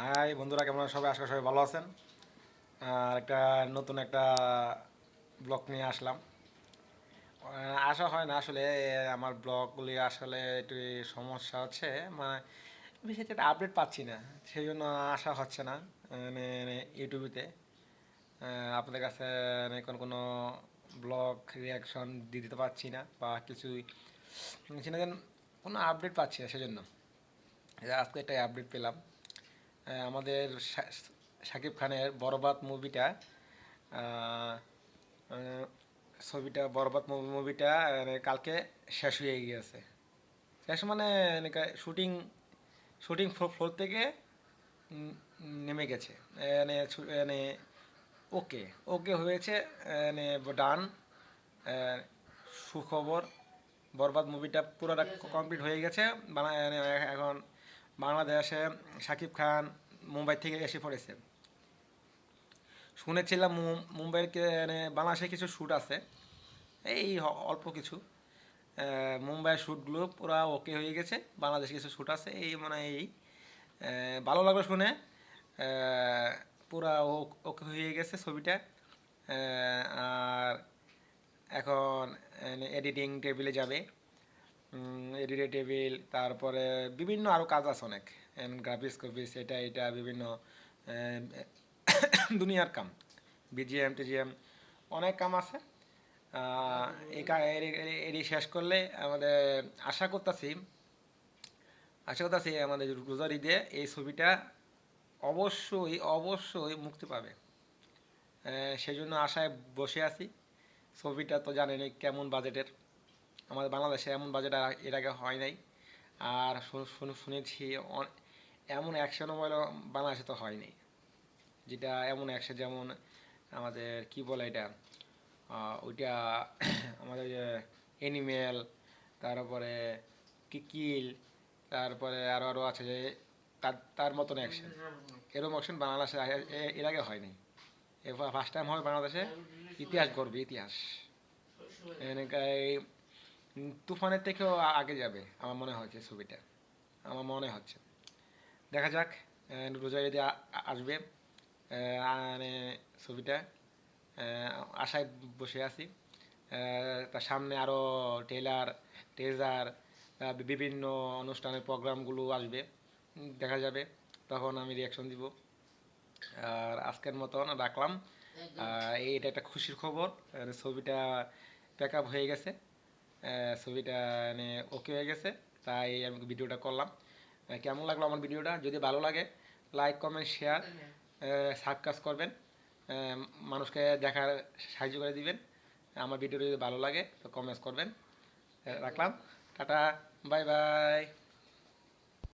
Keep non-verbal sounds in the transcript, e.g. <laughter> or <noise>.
High বন্ধুরা কেমন সবাই আশা সবাই ভালো আছেন। আর একটা নতুন একটা ব্লগ নিয়ে আসলাম। আশা হয় না আসলে আমার ব্লগগুলি আসলে একটু সমস্যা হচ্ছে মানে বেশি একটা আপডেট পাচ্ছি না সেই জন্য আসা হচ্ছে না মানে ইউটিউবেতে। আহ, আপনাদের কাছে মানে কোনো কোনো ব্লগ রিয়াকশন দিতে পারছি না বা কিছুই সেটা কোনো আপডেট পাচ্ছি না সেজন্য। আজকে একটা আপডেট পেলাম। আমাদের শাকিব খানের বরবাদ মুভিটা ছবিটা বরবাদ মুভিটা কালকে শেষ হয়ে গিয়েছে। শেষ মানে শুটিং শুটিং ফ্লোর থেকে নেমে গেছে। মানে মানে ওকে ওকে হয়েছে মানে ডান সুখবর। বরবাদ মুভিটা পুরোটা কমপ্লিট হয়ে গেছে মানে এখন বাংলাদেশে শাকিব খান মুম্বাই থেকে এসে পড়েছে। শুনেছিলাম মুম্বাইয়ের মানে বাংলাদেশে কিছু শ্যুট আছে। এই অল্প কিছু। মুম্বাইয়ের শ্যুটগুলো পুরো ওকে হয়ে গেছে। বাংলাদেশে কিছু শ্যুট আছে। এই মানে এই। ভালো লাগল শুনে। পুরা ওকে হয়ে গেছে ছবিটা। আর এখন এডিটিং টেবিলে যাবে। এডিটর টেবিল, তারপরে বিভিন্ন আরও কাজ আছে অনেক। গ্রাফিক্স কপিস এটা এটা, বিভিন্ন <coughs> দুনিয়ার কাম। বিজিএম টিজিএম অনেক কাম আছে। এরি শেষ করলে আমাদের আশা করতেছি আশা করতেছি আমাদের রোজার ঈদে এই ছবিটা অবশ্যই অবশ্যই মুক্তি পাবে। সেই জন্য আশায় বসে আছি। ছবিটা তো জানেনই কেমন বাজেটের আমাদের বাংলাদেশে এমন বাজেট আর এর আগে হয় নাই। আর শুনেছি এমন অ্যাকশন মোবাইল বাংলাদেশে তো হয়নি যেটা এমন অ্যাকশন যেমন আমাদের কি বলে এটা? ওইটা <coughs> আমাদের যে এনিমেল তারপরে কিকিল তারপরে আরও আরও আছে যে তার তার মতন অ্যাকশন এরকম অ্যাকশন বাংলাদেশে এর আগে হয়নি এবার ফার্স্ট টাইম হবে বাংলাদেশে। ইতিহাস গড়বে ইতিহাস। এনেকা এই উম, তুফানের থেকেও আগে যাবে আমার মনে হচ্ছে ছবিটা। আমার মনে হচ্ছে। দেখা যাক রোজা যদি আসবে মানে ছবিটা আশায় বসে আছি। তার সামনে আরও টেলার টেজার বিভিন্ন অনুষ্ঠানের প্রোগ্রামগুলো আসবে। দেখা যাবে তখন আমি রিয়াকশন দিব। আর আজকের মতন রাখলাম। এইটা একটা খুশির খবর ছবিটা প্যাক আপ হয়ে গেছে। ছবিটা মানে ওকে হয়ে গেছে, তাই আমি ভিডিওটা করলাম। কেমন লাগল আমার ভিডিওটা? যদি ভালো লাগে লাইক কমেন্ট শেয়ার সাবকাজ করবেন। মানুষকে দেখার সাহায্য করে দিবেন। আমার ভিডিওটা যদি ভালো লাগে, তো কমেন্টস করবেন। রাখলাম। Tata bye bye